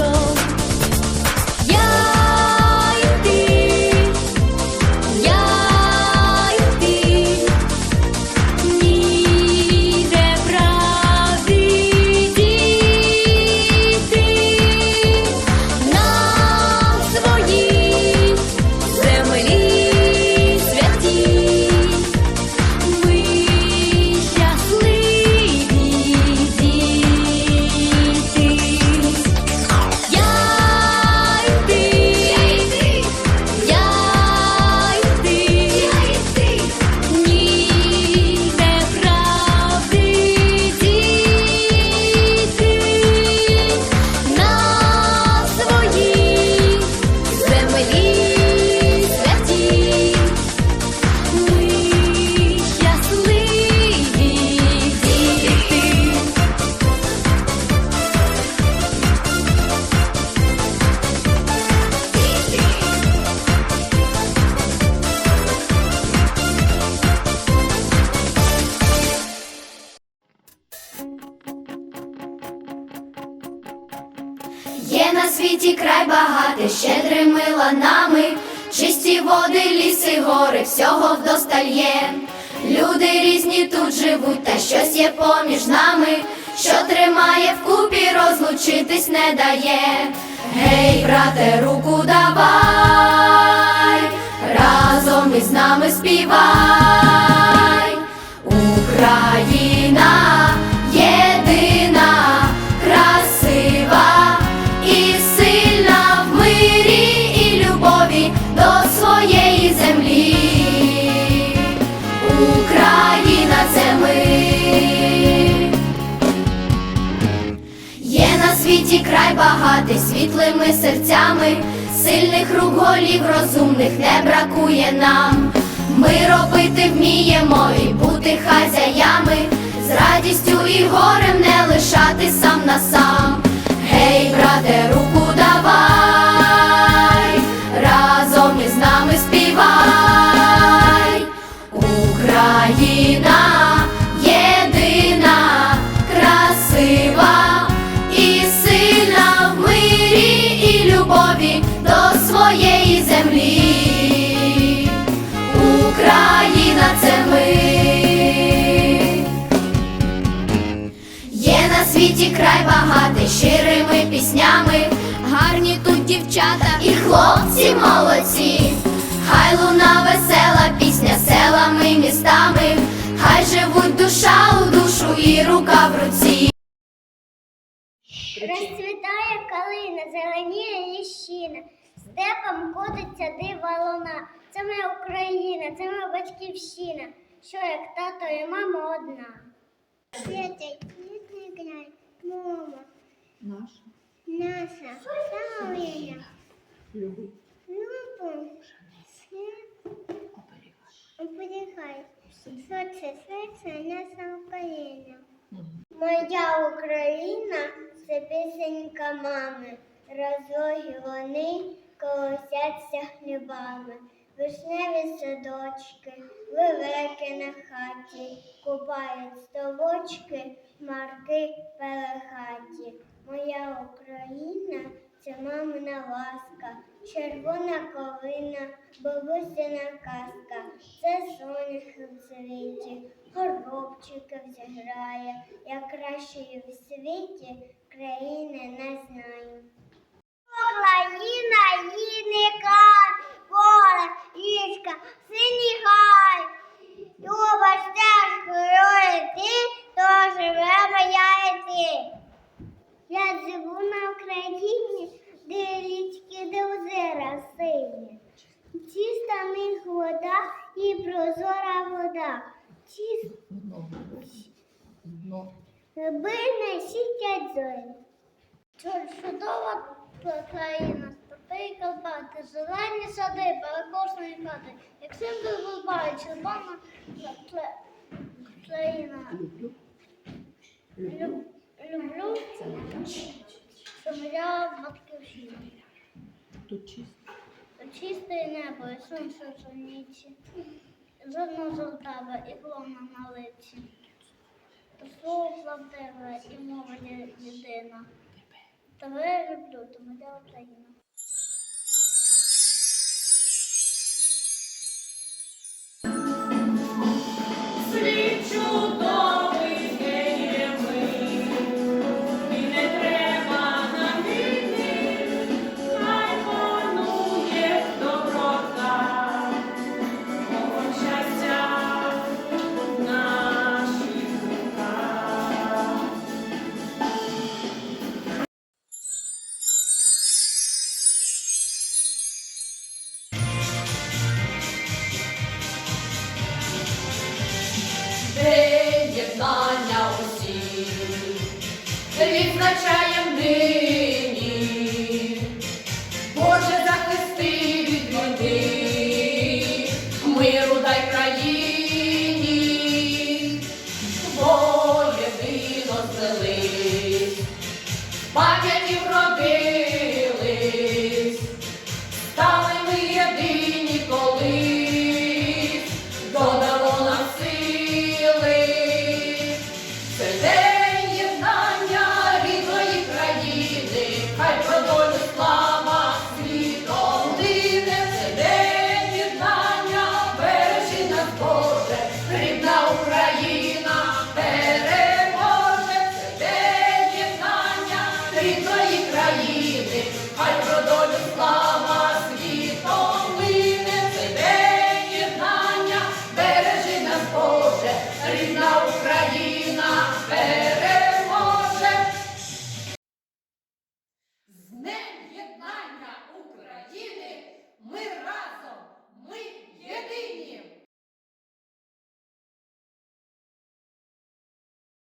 roll. Є на світі край багатий, щедрими миланами, чисті води, ліси, гори, всього вдосталь є. Люди різні тут живуть, та щось є поміж нами, що тримає вкупі, розлучитись не дає. Гей, брате, руку давай, разом із нами співай. Багати світлими серцями, сильних рук голів розумних не бракує нам. Ми робити вміємо і бути хазяями, з радістю і горем не лишати сам на сам. Гей, брате, руку давай, світі край багатий щирими піснями, гарні тут дівчата і хлопці молодці. Хай луна весела пісня селами, містами, хай живуть душа у душу і рука в руці. Розцвітає калина, зеленіє ліщина, степом котиться дива луна. Це моя Україна, це моя батьківщина, що як тато і мама одна. Мама. Наша. Наша. Самовільна. Любу. Оберігай. Серце, серце, наша Україна. Моя Україна це пісенька мами, розлоги вони колосяться хлібами, вишневі садочки, лелеки на хаті, купають столочки, марки перехаті. Моя Україна це мамина ласка, червона ковина, бабусина казка, це соняхи в світі, горобчики зіграє, я кращої в світі країни не знаю. Україна її поле, Чудова країна, стопи і Карпати, зелені сади, перекошені хати. Як символ вибає червона країна. Люб- Люблю, це моя батьківщина. Тут чисто. Чисте небо і сонце в соніці, зерно золотаве і клона на лиці. Слово правдиве і мова є- єдина. я люблю, тому моя Україна. Світ чудовий День єднання усіх, відзначає